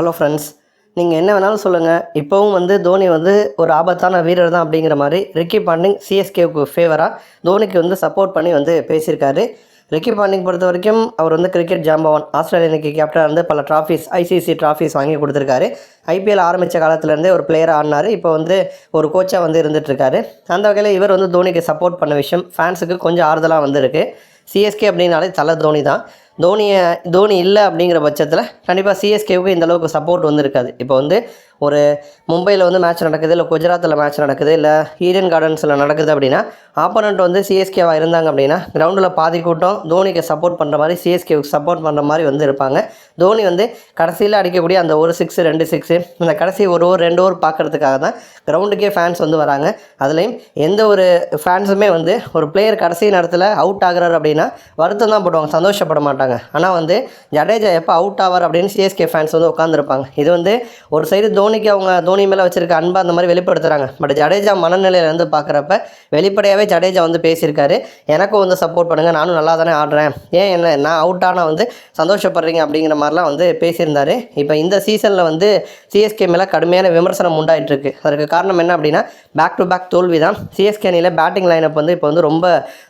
Hello friends நீங்கள் என்ன வேணாலும் சொல்லுங்கள் இப்போவும் வந்து தோனி வந்து ஒரு ஆபத்தான வீரர் தான் அப்படிங்கிற மாதிரி ரிக்கி பாண்டிங் சிஎஸ்கேவுக்கு ஃபேவராக தோனிக்கு வந்து சப்போர்ட் பண்ணி வந்து பேசியிருக்காரு. ரிக்கி பாண்டிங் பொறுத்த வரைக்கும் அவர் வந்து கிரிக்கெட் ஜாம்பவான். ஆஸ்திரேலியனுக்கு கேப்டன் வந்து பல ட்ராஃபீஸ் ஐசிசி ட்ராஃபீஸ் வாங்கி கொடுத்துருக்காரு. ஐபிஎல் ஆரம்பித்த காலத்துலேருந்தே ஒரு பிளேயராக ஆடினார் இப்போ வந்து ஒரு கோச்சாக வந்து இருந்துகிட்ருக்காரு அந்த வகையில் இவர் வந்து தோனிக்கு சப்போர்ட் பண்ண விஷயம் ஃபேன்ஸுக்கு கொஞ்சம் ஆறுதலாக வந்திருக்கு. சிஎஸ்கே அப்படின்னாலே தலை தோனி தான். தோனியை தோனி இல்லை அப்படிங்கிற பட்சத்தில் கண்டிப்பாக சிஎஸ்கேவுக்கு இந்த அளவுக்கு சப்போர்ட் வந்துருக்காது. இப்போ வந்து ஒரு மும்பையில் வந்து மேட்ச் நடக்குது இல்லை குஜராத்தில் மேட்ச் நடக்குது இல்லை ஈடன் கார்டன்ஸில் நடக்குது அப்படின்னா ஆப்போனண்ட் வந்து சிஎஸ்கேவாக இருந்தாங்க அப்படின்னா கிரவுண்டில் பாதி கூட்டம் தோனிக்கு சப்போர்ட் பண்ணுற மாதிரி சிஎஸ்கேவுக்கு சப்போர்ட் பண்ணுற மாதிரி வந்து இருப்பாங்க. தோனி வந்து கடைசியில் அடிக்கக்கூடிய அந்த ஒரு சிக்ஸு ரெண்டு சிக்ஸு இந்த கடைசி ஒரு ஓவர் ரெண்டு ஓவர் பார்க்குறதுக்காக தான் கிரவுண்டுக்கே ஃபேன்ஸ் வந்து வராங்க. அதுலேயும் எந்த ஒரு ஃபேன்ஸுமே வந்து ஒரு பிளேயர் கடைசி நேரத்தில் அவுட் ஆகிறார் அப்படின்னா வருத்தம் தான் போடுவாங்க சந்தோஷப்பட மாட்டாங்க. ஆனால் வந்து ஜடேஜா எப்போ அவுட் ஆவார் அப்படின்னு சிஎஸ்கே ஃபேன்ஸ் வந்து உட்காந்துருப்பாங்க இது வந்து ஒரு சைடு தோனிக்கு அவங்க தோனி மேலே வச்சிருக்க அன்பை அந்த மாதிரி வெளிப்படுத்துகிறாங்க பட் ஜடேஜா மனநிலையிலேருந்து பார்க்குறப்ப வெளிப்படையாகவே ஜடேஜா வந்து பேசியிருக்காரு. எனக்கும் வந்து சப்போர்ட் பண்ணுங்கள் நானும் நல்லா தானே ஆடுறேன். ஏன் என்ன நான் அவுட் ஆனால் வந்து சந்தோஷப்படுறீங்க அப்படிங்கிற மாதிரிலாம் வந்து பேசியிருந்தார். இப்போ இந்த சீசனில் வந்து சிஎஸ்கே மேலே கடுமையான விமர்சனம் உண்டாயிட்டு இருக்கு. அதற்கு காரணம் என்ன அப்படின்னா பேக் டு பேக் தோல்வி தான் சிஎஸ்கே அணியில் பேட்டிங் லைனப் வந்து இப்போ வந்து ரொம்ப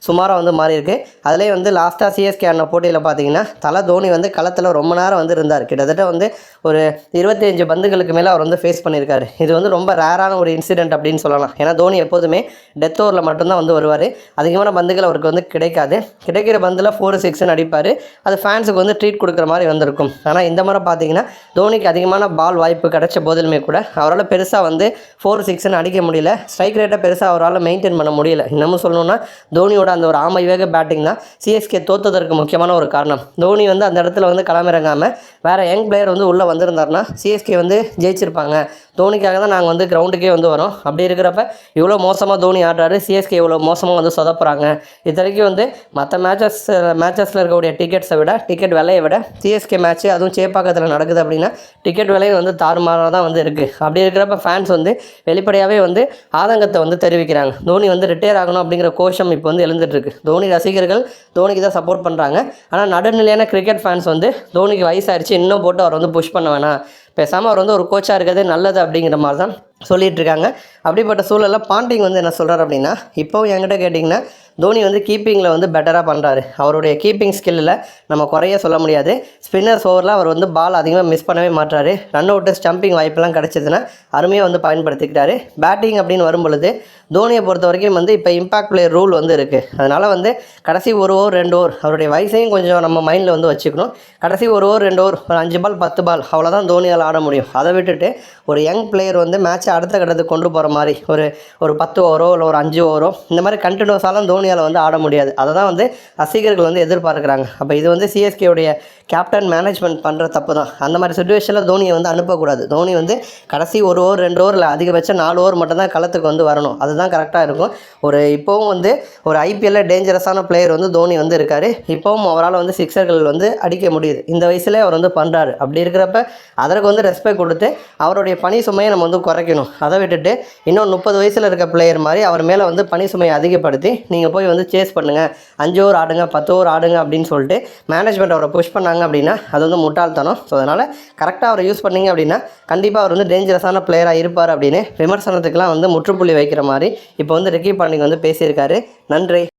சுமாராக வந்து மாறி இருக்கு அதுலேயே வந்து லாஸ்ட்டாக சிஎஸ்கே ஆன போட்டியில் பார்த்தீங்கன்னா தலை தோனி வந்து களத்தில் ரொம்ப நேரம் வந்து இருந்தார். கிட்டத்தட்ட வந்து ஒரு இருபத்தஞ்சு பந்துகளுக்கு மேலே அவர் வந்து ஃபேஸ் பண்ணியிருக்காரு. இது வந்து ரொம்ப ரேரான ஒரு இன்சிடென்ட் அப்படின்னு சொல்லலாம். ஏன்னா தோனி எப்போதுமே டெத் ஓவரில் மட்டும்தான் வந்து வருவார். அதிகமான பந்துகள் அவருக்கு வந்து கிடைக்காது. கிடைக்கிற பந்தில் ஃபோர் சிக்ஸ்னு அடிப்பார். அது ஃபேன்ஸுக்கு வந்து ட்ரீட் கொடுக்குற மாதிரி வந்திருக்கும். ஆனால் இந்த முறை பார்த்தீங்கன்னா தோனிக்கு அதிகமான பால் வாய்ப்பு கிடைச்ச போதிலுமே கூட அவரால் பெருசாக வந்து ஃபோர் சிக்ஸ்னு அடிக்க முடியல. ஸ்ட்ரைக் ரேட்டை பெருசாக அவரால் மெயின்டைன் பண்ண முடியல. இன்னமும் சொல்லணும்னா தோனியோட அந்த ஒரு ஆமை வேக பேட்டிங் தான் சிஎஸ்கே தோத்ததற்கு முக்கியமான ஒரு காரணம். தோனி வந்து அந்த இடத்துல வந்து களமிறங்காமல் வேறு யங் பிளேயர் வந்து உள்ளே வந்திருந்தாருன்னா சிஎஸ்கே வந்து ஜெயிச்சிருப்பாங்க. தோனிக்காக தான் நாங்கள் வந்து கிரவுண்டுக்கே வந்து வரோம். அப்படி இருக்கிறப்ப இவ்வளோ மோசமாக தோனி ஆடுறாரு. சிஎஸ்கே இவ்வளோ மோசமாக வந்து சொதப்புறாங்க. இத்தனைக்கும் வந்து மற்ற மேட்சஸ் மேட்சஸில் இருக்கக்கூடிய டிக்கெட்ஸை விட டிக்கெட் விலையை விட சிஎஸ்கே மேட்ச்சு அதுவும் சேப்பாக்கத்தில் நடக்குது அப்படின்னா டிக்கெட் விலையும் வந்து தாறுமாறாக தான் வந்து இருக்குது அப்படி இருக்கிறப்ப ஃபேன்ஸ் வந்து வெளிப்படையாகவே வந்து ஆதங்கத்தை வந்து தெரிவிக்கிறாங்க. தோனி வந்து ரிட்டையர் ஆகணும் அப்படிங்கிற கோஷம் இப்போ வந்து எழுந்துட்டுருக்கு தோனி ரசிகர்கள் தோனிக்கு தான் சப்போர்ட் பண்ணுறாங்க ஆனால் நடுநிலையான கிரிக்கெட் ஃபேன்ஸ் வந்து தோனிக்கு வயசாகிடுச்சு இன்னும் போட்டு அவர் வந்து புஷ் பண்ண வேணாம். பேசாமல் அவர் வந்து ஒரு கோச்சாக இருக்கிறதே நல்லது அப்படிங்கிற மாதிரி தான் சொல்லிகிட்ருக்காங்க அப்படிப்பட்ட சூழலில் பாண்டிங் வந்து என்ன சொல்கிறார் அப்படின்னா இப்போவும் என்கிட்ட கேட்டிங்கன்னா தோனி வந்து கீப்பிங்கில் வந்து பெட்டராக பண்ணுறாரு அவருடைய கீப்பிங் ஸ்கில்லில் நம்ம குறைய சொல்ல முடியாது. ஸ்பின்னர்ஸ் ஓவரில் அவர் வந்து பால் அதிகமாக மிஸ் பண்ணவே மாட்டாரு ரன் அவுட்டு ஸ்டம்பிங் வாய்ப்பெல்லாம் கிடச்சிதுன்னா அருமையாக வந்து பயன்படுத்திக்கிட்டாரு. பேட்டிங் அப்படின்னு வரும்பொழுது தோனியை பொறுத்த வரைக்கும் வந்து இப்போ இம்பாக்ட் பிளேயர் ரூல் வந்து இருக்குது அதனால் வந்து கடைசி ஒரு ஓவர் ரெண்டு ஓவர் அவருடைய வயசையும் கொஞ்சம் நம்ம மைண்டில் வந்து வச்சுக்கணும். கடைசி ஒரு ஓவர் ரெண்டு ஓவர் ஒரு அஞ்சு பால் பத்து பால் அவ்வளோதான் தோனியால் ஆட முடியும். அதை விட்டுட்டு ஒரு யங் பிளேயர் வந்து மேட்ச்சை அடுத்த கட்டத்துக்கு கொண்டு போகிற மாதிரி ஒரு ஒரு பத்து ஓவரோ இல்லை ஒரு அஞ்சு ஓவரோ இந்த மாதிரி கண்டினியூஸாலாம் தோனியால் வந்து ஆட முடியாது. அதை தான் வந்து ரசிகர்கள் வந்து எதிர்பார்க்குறாங்க. அப்போ இது வந்து சிஎஸ்கேவுடைய கேப்டன் மேனேஜ்மெண்ட் பண்ணுற தப்பு தான் அந்த மாதிரி சுச்சுவேஷனில் தோனியை வந்து அனுப்பக்கூடாது. தோனி வந்து கடைசி ஒரு ஓவர் ரெண்டு ஓவரில் அதிகபட்சம் நாலு ஓவர் மட்டும்தான் களத்துக்கு வந்து வரணும். அதுதான் கரெக்டாக இருக்கும். ஒரு இப்போவும் வந்து ஒரு ஐபிஎல்ல டேஞ்சரஸான பிளேயர் வந்து தோனி வந்து இருக்கார். இப்போவும் அவரால் வந்து சிக்ஸர்கள் வந்து அடிக்க முடியுது. இந்த வயசுலேயே அவர் வந்து பண்ணுறாரு அப்படி இருக்கிறப்ப அதற்கு வந்து ரெஸ்பெக்ட் கொடுத்து அவருடைய பணி சுமையை நம்ம வந்து குறைக்கணும். அதை விட்டுட்டு இன்னும் முப்பது வயசில் இருக்க பிளேயர் மாதிரி அவர் மேலே வந்து பணி சுமையை அதிகப்படுத்தி நீங்கள் போய் போய் வந்து சேஸ் பண்ணுங்கள் அஞ்சு ஓவர் ஆடுங்க பத்து ஓவர் ஆடுங்க அப்படின்னு சொல்லிட்டு மேனேஜ்மெண்ட் அவரை புஷ் பண்ணாங்க அப்படின்னா அது வந்து முட்டாள்தனம். ஸோ அதனால் கரெக்டாக அவரை யூஸ் பண்ணீங்க அப்படின்னா கண்டிப்பாக அவர் வந்து டேஞ்சரஸான பிளேயராக இருப்பார் அப்படின்னு விமர்சனத்துக்கெலாம் வந்து முற்றுப்புள்ளி வைக்கிற மாதிரி இப்போ வந்து ரிக்கி பாண்டிங் வந்து பேசியிருக்காரு. நன்றி.